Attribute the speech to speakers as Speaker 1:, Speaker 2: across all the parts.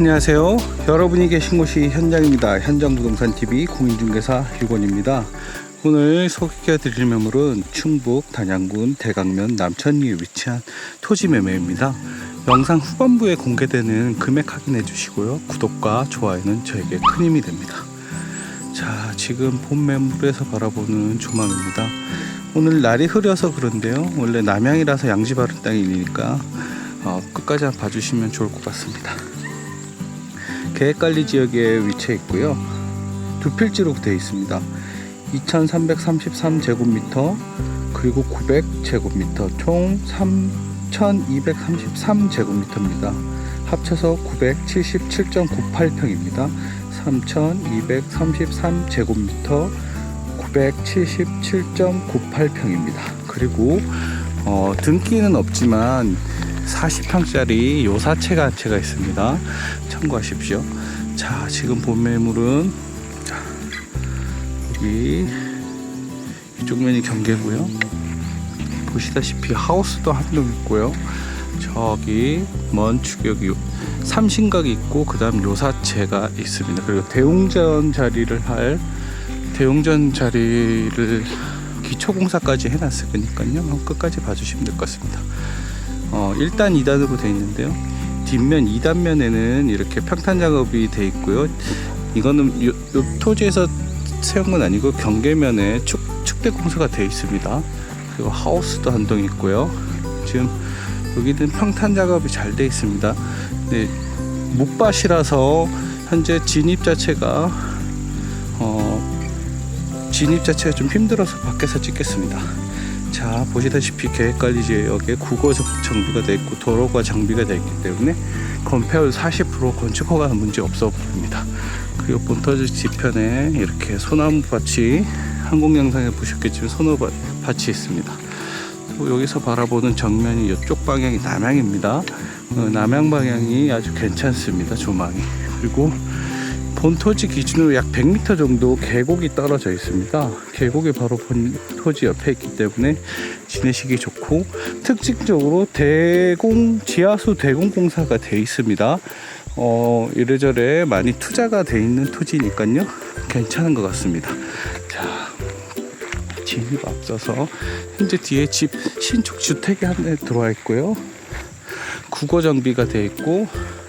Speaker 1: 안녕하세요. 여러분이 계신 곳이 현장입니다. 현장 부동산 TV 공인중개사 유건입니다. 오늘 소개해 드릴 매물은 충북 단양군 대강면 남천리에 위치한 토지 매매입니다. 영상 후반부에 공개되는 금액 확인해 주시고요. 구독과 좋아요는 저에게 큰 힘이 됩니다. 자, 지금 본 매물에서 바라보는 조망입니다. 오늘 날이 흐려서 그런데요. 원래 남양이라서 양지 바른 땅이니까 어, 끝까지 한번 봐주시면 좋을 것 같습니다. 계획관리 지역에 위치해 있고요. 두 필지로 되어 있습니다. 2333제곱미터 그리고 900제곱미터 총 3233제곱미터입니다. 합쳐서 977.98평입니다. 3233제곱미터 977.98평입니다. 그리고 어, 등기는 없지만 40평짜리 요사채가 한 채가 있습니다. 참고하십시오. 자, 지금 본 매물은 자, 여기 이쪽 면이 경계고요. 보시다시피 하우스도 한 동 있고요. 저기 먼 추격이 삼신각이 있고 그다음 요사채가 있습니다. 그리고 대웅전 자리를 할 대웅전 자리를 기초 공사까지 해놨을 거니까요. 끝까지 봐주시면 될 것 같습니다. 어, 1단, 2단으로 되어 있는데요. 뒷면 2단면에는 이렇게 평탄 작업이 되어 있고요. 이거는 요, 요 토지에서 세운 건 아니고 경계면에 축, 축대 공사가 되어 있습니다. 그리고 하우스도 한 동 있고요. 지금 여기는 평탄 작업이 잘 되어 있습니다. 네, 목밭이라서 현재 진입 자체가 어, 진입 자체가 좀 힘들어서 밖에서 찍겠습니다. 자 보시다시피 계획관리 지역에 국어 정- 정비가 되어 있고 도로가 장비가 되어 있기 때문에 건폐율 40% 건축 허가는 문제 없어 보입니다. 그리고 본터지 뒤편에 이렇게 소나무 밭이 항공 영상에 보셨겠지만 소나무 밭- 밭이 있습니다. 또 여기서 바라보는 정면이 이쪽 방향이 남향입니다. 어, 남향 방향이 아주 괜찮습니다. 조망이 그리고 본 토지 기준으로 약 100m 정도 계곡이 떨어져 있습니다. 계곡이 바로 본 토지 옆에 있기 때문에 지내시기 좋고 특징적으로 대공 지하수 대공 공사가 돼 있습니다. 어, 이래저래 많이 투자가 돼 있는 토지니까요. 괜찮은 것 같습니다. 자, 진입 앞서서 현재 뒤에 집 신축 주택이 한 대 들어와 있고요. 국어 정비가 돼 있고 자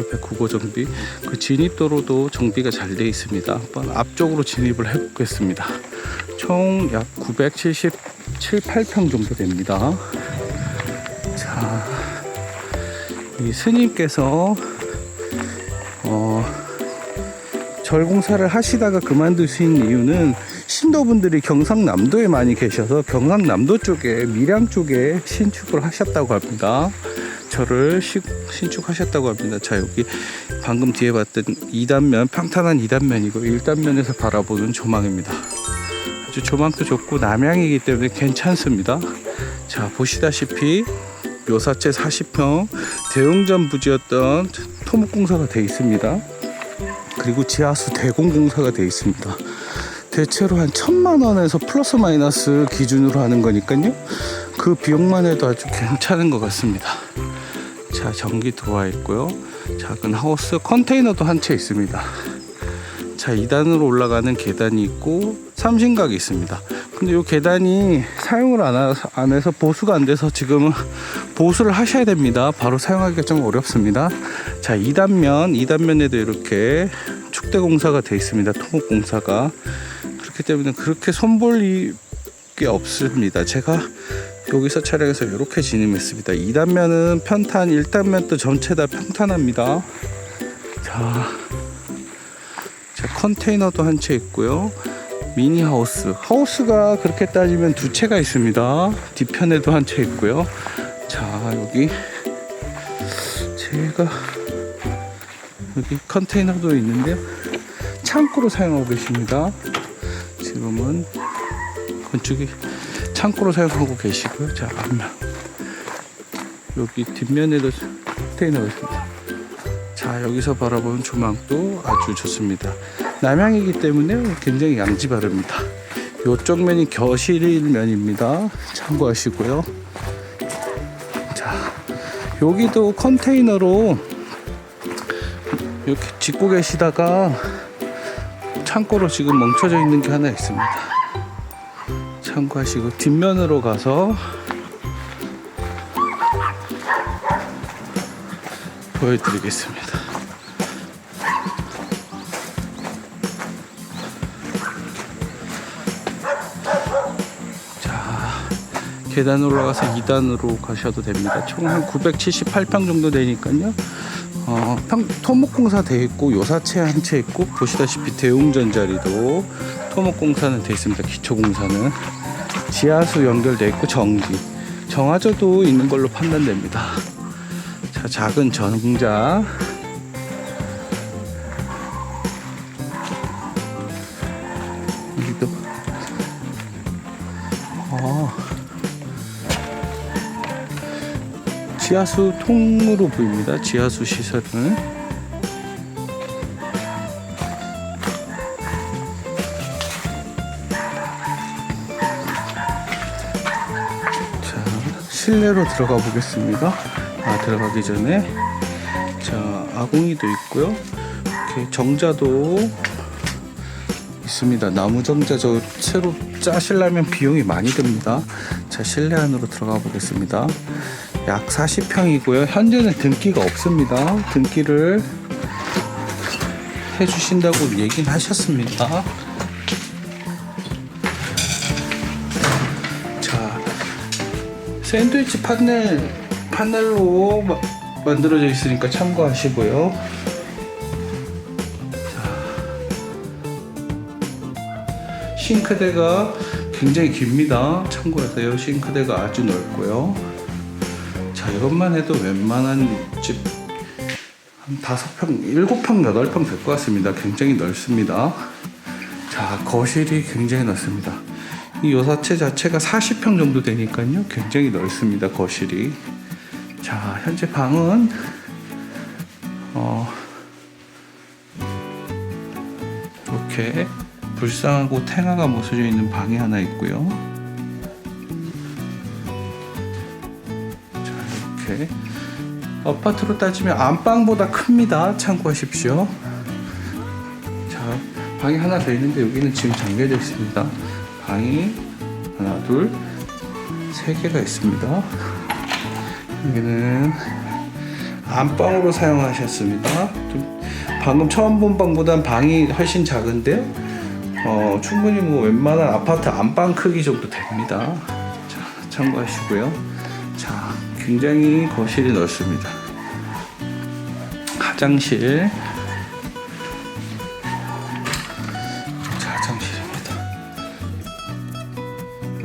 Speaker 1: 옆에 국어 정비 그 진입도로도 정비가 잘 돼 있습니다. 한번 앞쪽으로 진입을 해 보겠습니다. 총 약 977, 8평 정도 됩니다. 자, 이 스님께서 어, 절공사를 하시다가 그만두신 이유는 신도분들이 경상남도에 많이 계셔서 경상남도 쪽에 밀양 쪽에 신축을 하셨다고 합니다. 저를 시- 신축하셨다고 합니다. 자 여기 방금 뒤에 봤던 2단면 평탄한 2단면이고 1단면에서 바라보는 조망입니다. 아주 조망도 좋고 남향이기 때문에 괜찮습니다. 자 보시다시피 묘사채 40평 대웅전 부지였던 토목공사가 되어 있습니다. 그리고 지하수 대공공사가 되어 있습니다. 대체로 한 천만 원에서 플러스 마이너스 기준으로 하는 거니까요. 그 비용만 해도 아주 괜찮은 것 같습니다. 자, 전기 들어와 있고요. 작은 하우스 컨테이너도 한 채 있습니다. 자, 2단으로 올라가는 계단이 있고 삼신각이 있습니다. 근데 이 계단이 사용을 안, 해서 보수가 안 돼서 지금은 보수를 하셔야 됩니다. 바로 사용하기가 좀 어렵습니다. 자, 2단면, 2단면에도 이렇게 축대 공사가 되어 있습니다. 토목 공사가. 그렇기 때문에 그렇게 손볼 게 없습니다. 제가 여기서 촬영해서 이렇게 진입했습니다. 2단면은 편탄, 1단면도 전체 다 평탄합니다. 자, 자 컨테이너도 한 채 있고요. 미니 하우스. 하우스가 그렇게 따지면 두 채가 있습니다. 뒤편에도 한 채 있고요. 자, 여기 제가 여기 컨테이너도 있는데요. 창고로 사용하고 계십니다. 지금은 건축이 창고로 사용하고 계시고요. 자, 앞면. 여기 뒷면에도 컨테이너가 있습니다. 자, 여기서 바라보는 조망도 아주 좋습니다. 남향이기 때문에 굉장히 양지 바릅니다. 이쪽 면이 겨실 면입니다. 참고하시고요. 자, 여기도 컨테이너로 이렇게 짓고 계시다가 창고로 지금 멈춰져 있는 게 하나 있습니다. 참고하시고 뒷면으로 가서 보여드리겠습니다. 자, 계단 올라가서 2단으로 가셔도 됩니다. 총 한 978평 정도 되니까요. 어, 평, 토목공사 돼 있고 요사채 한 채 있고 보시다시피 대웅전자리도 토목공사는 돼 있습니다. 기초공사는 지하수 연결돼 있고 전기 정화조도 있는 걸로 판단됩니다. 자 작은 정자 여기도 어 지하수 통으로 보입니다. 지하수 시설은 실내로 들어가 보겠습니다. 아 들어가기 전에 자 아궁이도 있고요. 이렇게 정자도 있습니다. 나무 정자 저 새로 짜시려면 비용이 많이 듭니다. 자 실내 안으로 들어가 보겠습니다. 약 40평이고요. 현재는 등기가 없습니다. 등기를 해주신다고 얘기는 하셨습니다. 샌드위치 판넬 판넬로 마- 만들어져 있으니까 참고하시고요. 자, 싱크대가 굉장히 깁니다. 참고하세요. 싱크대가 아주 넓고요. 자 이것만 해도 웬만한 집 한 다섯 평, 일곱 평, 여덟 평 될 것 같습니다. 굉장히 넓습니다. 자 거실이 굉장히 넓습니다. 이 요사채 자체가 40평 정도 되니까요. 굉장히 넓습니다. 거실이. 자 현재 방은 어 이렇게 불상하고 탱화가 모서져 있는 방이 하나 있고요. 자 이렇게 아파트로 따지면 안방보다 큽니다. 참고하십시오. 자, 방이 하나 더 있는데 여기는 지금 잠겨져 있습니다. 방이 하나, 둘, 세 개가 있습니다. 여기는 안방으로 사용하셨습니다. 좀 방금 처음 본 방보단 방이 훨씬 작은데요. 어, 충분히 뭐 웬만한 아파트 안방 크기 정도 됩니다. 자, 참고하시고요. 자, 굉장히 거실이 넓습니다. 화장실. 자, 화장실입니다.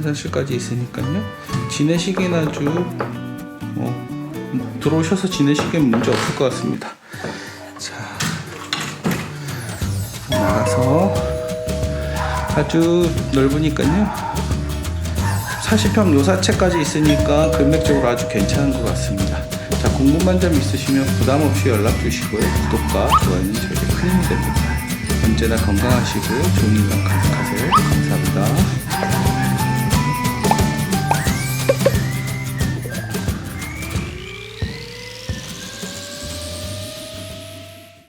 Speaker 1: 화장실까지 있으니까요. 지내시기는 아주 뭐 들어오셔서 지내시기엔 문제 없을 것 같습니다. 자, 나가서 아주 넓으니까요. 40평 요사채까지 있으니까 금액적으로 아주 괜찮은 것 같습니다. 자, 궁금한 점 있으시면 부담 없이 연락 주시고요. 구독과 좋아요는 저에게 큰 힘이 됩니다. 언제나 건강하시고 좋은 일만 가득하세요.